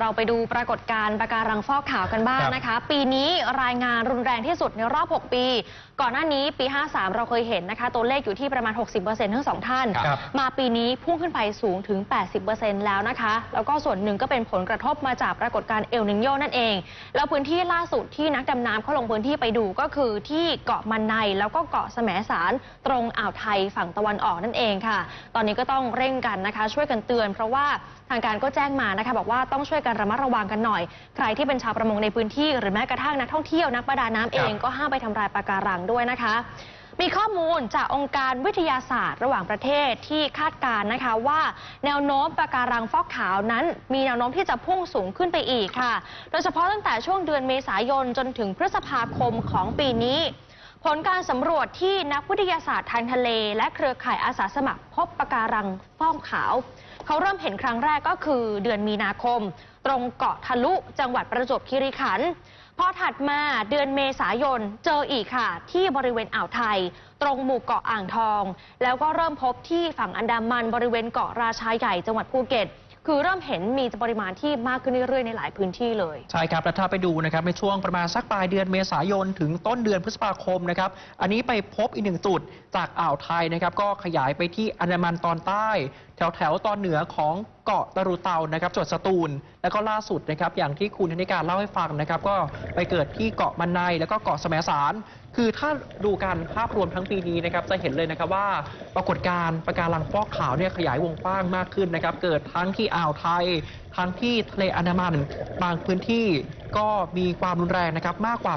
เราไปดูปรากฏการณ์ปะการังฟอกขาวกันบ้างครับนะคะ ปีนี้รายงานรุนแรงที่สุดในรอบ 6 ปี ก่อนหน้านี้ปี 53 เราเคยเห็นนะคะ ตัวเลขอยู่ที่ประมาณ 60%ทั้งสองท่านครับมาปีนี้พุ่งขึ้นไปสูงถึง 80%แล้วนะคะ แล้วก็ส่วนหนึ่งก็เป็นผลกระทบมาจากปรากฏการณ์เอลนิโยนั่นเอง แล้วพื้นที่ล่าสุดที่นักดำน้ำเขาลงพื้นที่ไปดูก็คือที่เกาะมันในแล้วก็เกาะแสมสารตรงอ่าวไทยฝั่งตะวันออกนั่นเองค่ะ ตอนนี้ก็ต้องเร่งกันนะคะ ช่วยกันเตือน เพราะว่าทางการก็แจ้งมานะคะ บอกว่าต้องช่วยกันระมัดระวังกันหน่อย ใครที่เป็นชาวประมงในพื้นที่ หรือแม้กระทั่งนักท่องเที่ยวนักประดาน้ำเองก็ห้ามไปทำลายปะการังด้วยนะคะ มีข้อมูลจากองค์การวิทยาศาสตร์ ระหว่างประเทศที่คาดการณ์นะคะว่า แนวโน้มปะการังฟอกขาวนั้น มีแนวโน้มที่จะพุ่งสูงขึ้นไปอีกค่ะ โดยเฉพาะตั้งแต่ช่วงเดือนเมษายนจนถึงพฤษภาคมของปีนี้ผลการสำรวจที่นักวิทยาศาสตร์ทางทะเล และเครือข่ายอาสาสมัครพบปะการังฟอกขาว เขาเริ่มเห็นครั้งแรกก็คือเดือนมีนาคม ตรงเกาะทะลุจังหวัดประจวบคีรีขันธ์พอถัดมาเดือนเมษายนเจออีกค่ะ ที่บริเวณอ่าวไทย ตรงหมู่เกาะอ่างทอง แล้วก็เริ่มพบที่ฝั่งอันดามันบริเวณเกาะราชาใหญ่จังหวัดภูเก็ตคือเริ่มเห็นมีปริมาณที่มากขึ้นเรื่อยๆ ในหลายพื้นที่เลย ใช่ครับ แล้วถ้าไปดูนะครับในช่วงประมาณสักปลายเดือนเมษายน ถึงต้นเดือนพฤษภาคมนะครับ อันนี้ไปพบอีกหนึ่งจุดจากอ่าวไทยนะครับ ก็ขยายไปที่อันดามันตอนใต้แถวแถวตอนเหนือของเกาะตะรุเตานะครับจังหวัดสตูล แล้วก็ล่าสุดนะครับอย่างที่คุณธนิการเล่าให้ฟังนะครับ ก็ไปเกิดที่เกาะมันในแล้วก็เกาะแสมสาร คือถ้าดูการภาพรวมทั้งปีนี้นะครับจะเห็นเลยนะครับว่าปรากฏการณ์ปะการังฟอกขาวเนี่ยขยายวงกว้างมากขึ้นนะครับ เกิดทั้งที่อ่าวไทย ทั้งที่ทะเลอันดามันบางพื้นที่ ก็มีความรุนแรงนะครับมากกว่า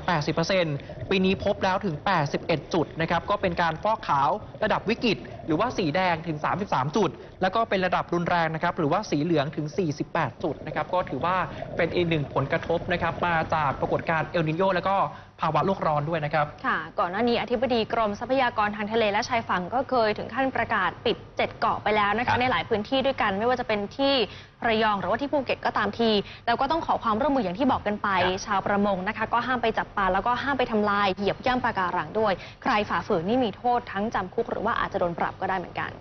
80%ปีนี้พบแล้วถึง 81 จุดนะครับก็เป็นการฟอกขาวระดับวิกฤต หรือว่าสีแดงถึง 33 จุด แล้วก็เป็นระดับรุนแรงนะครับหรือว่าสีเหลืองถึง 48 จุดนะครับก็ถือว่าเป็นอีกหนึ่งผลกระทบนะครับมาจากปรากฏการณ์เอลนิโยแล้วก็ ภาวะโลกร้อนด้วยนะครับ ค่ะ ก่อนหน้านี้อธิบดีกรมทรัพยากรทางทะเลและชายฝั่งก็เคยถึงขั้นประกาศปิด 7 เกาะไปแล้วนะครัคะ บ ในหลายพื้นที่ด้วยกัน ไม่ว่าจะเป็นที่ระยองหรือว่าที่ภูเก็ตก็ตามทีแล้วก็ต้องขอความร่วมมืออย่างที่บอกกันไป ชาวประมงนะคะ ก็ห้ามไปจับปลาแล้วก็ห้ามไปทำลายเหยียบย่ำปะการังด้วย ใครฝ่าฝืนนี่มีโทษทั้งจำคุกหรือว่าอาจจะโดนปรับก็ได้เหมือนกัน